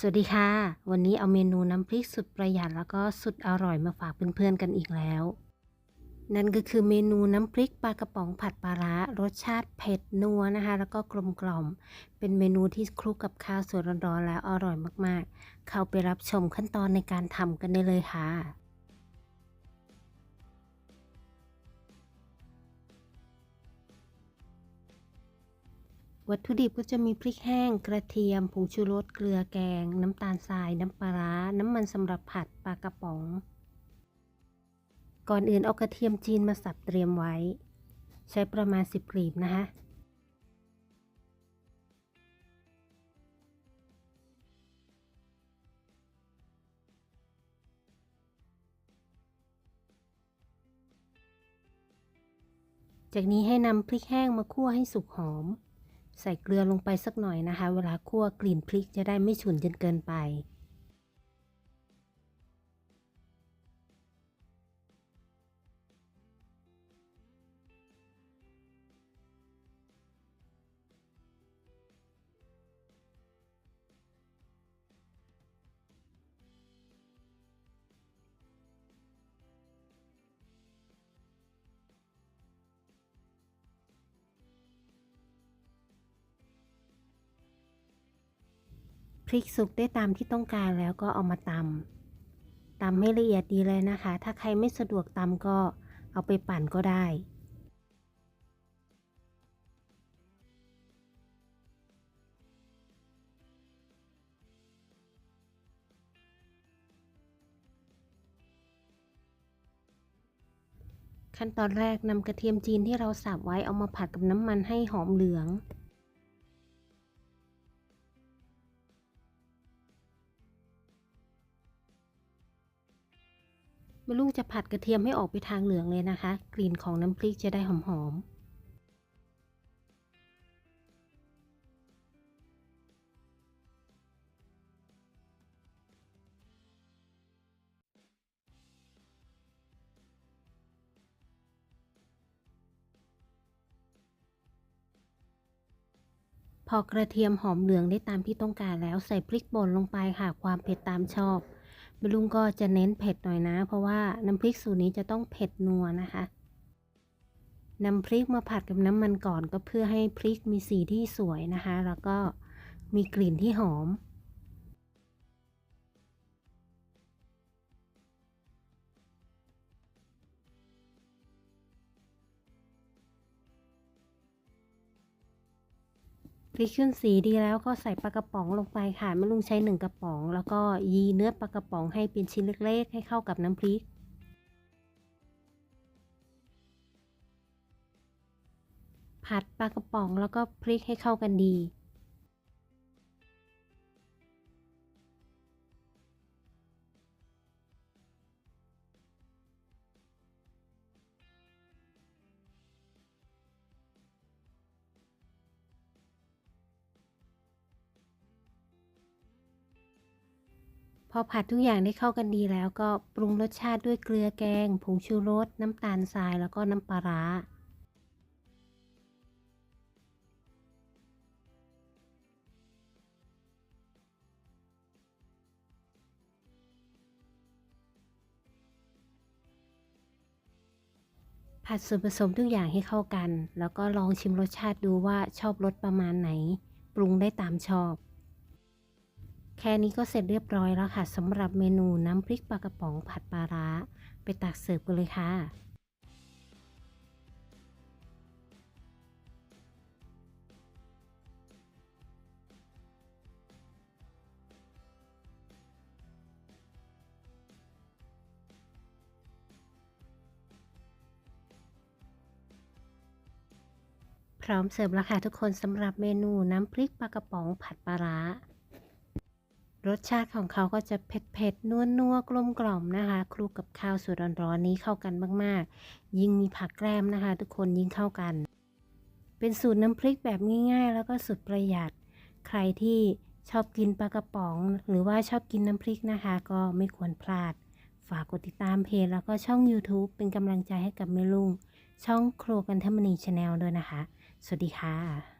สวัสดีค่ะ วันนี้เอาเมนูน้ำพริกสุดประหยัดแล้วก็สุดอร่อยมาฝากเพื่อนๆกันอีกแล้ว นั่นก็คือเมนูน้ำพริกปลากระป๋องผัดปลาร้ารสชาติเผ็ดนัวนะคะ แล้วก็กลมกล่อม เป็นเมนูที่คลุกกับข้าวสวยร้อนๆแล้วอร่อยมากๆ เข้าไปรับชมขั้นตอนในการทำกันได้เลยค่ะ วัตถุดิบก็จะมีพริกแห้ง กระเทียม ผงชูรส เกลือแกง น้ำตาลทราย น้ำปลาร้า น้ำมันสำหรับผัดปลากระป๋อง ก่อนอื่นเอากระเทียมจีนมาสับเตรียมไว้ ใช้ประมาณ 10กลีบนะคะจากนี้ให้นำพริกแห้งมาคั่วให้สุกหอม ใส่เกลือลงไปสักหน่อยนะคะ เวลาคั่วกลิ่นพริกจะได้ไม่ฉุนจนเกินไป พริกสุกได้ตามที่ต้องการแล้วก็เอามาตำตำให้ละเอียดดีเลยนะคะ ถ้าใครไม่สะดวกตำก็เอาไปปั่นก็ได้ขั้นตอนแรกนำกระเทียมจีนที่เราสับไว้เอามาผัดกับน้ำมันให้หอมเหลือง ม่ลุงจะผัดกระเทียมให้ออกไปทางเหลืองเลยนะคะ กลิ่นของน้ำพริกจะได้หอมๆพอกระเทียมหอมเหลืองได้ตามที่ต้องการแล้วใส่พริกป่นลงไปค่ะ ความเผ็ดตามชอบ บลุงก็จะเน้นเผ็ดหน่อยนะ เพราะว่าน้ำพริกสูตรนี้จะต้องเผ็ดนัวนะคะนำพริกมาผัดกับน้ำมันก่อนก็เพื่อให้พริกมีสีที่สวยนะคะ แล้วก็มีกลิ่นที่หอม พริกขึ้นสีดีแล้วก็ใส่ปลากระป๋องลงไปค่ะแม่ลุงใช้หนึ่งกระป๋อง แล้วก็ยีเนื้อปลากระป๋องให้เป็นชิ้นเล็กๆ ให้เข้ากับน้ำพริก ผัดปลากระป๋องแล้วก็พริกให้เข้ากันดี อผัดทุกอย่างได้เข้ากันดีแล้วก็ปรุงรสชาติด้วยเกลือแกง ผงชูรส น้ำตาลทรายแล้วก็น้ำปลาร้าผัดส่วนผสมทุกอย่างให้เข้ากัน แล้วก็ลองชิมรสชาติดูว่าชอบรสประมาณไหน ปรุงได้ตามชอบ แค่นี้ก็เสร็จเรียบร้อยแล้วค่ะสำหรับเมนูน้ำพริกปลากระป๋องผัดปลาร้า ไปตักเสิร์ฟกันเลยค่ะพร้อมเสิร์ฟแล้วค่ะทุกคนสำหรับเมนูน้ำพริกปลากระป๋องผัดปลาร้า รสชาติของเขาก็จะเผ็ดเผ็ดนัวนัวกลมกล่อมนะคะคลุกกับข้าวสวยร้อนๆนี้เข้ากันมากๆ ยิ่งมีผักแกล้มนะคะ ทุกคนยิ่งเข้ากัน เป็นสูตรน้ำพริกแบบง่ายๆ แล้วก็สุดประหยัด ใครที่ชอบกินปลากระป๋อง หรือว่าชอบกินน้ำพริกนะคะ ก็ไม่ควรพลาด ฝากกดติดตามเพจแล้วก็ช่อง YouTube เป็นกำลังใจให้กับแม่ลุงช่องครัวกันทมณีชาแนลด้วยนะคะ สวัสดีค่ะ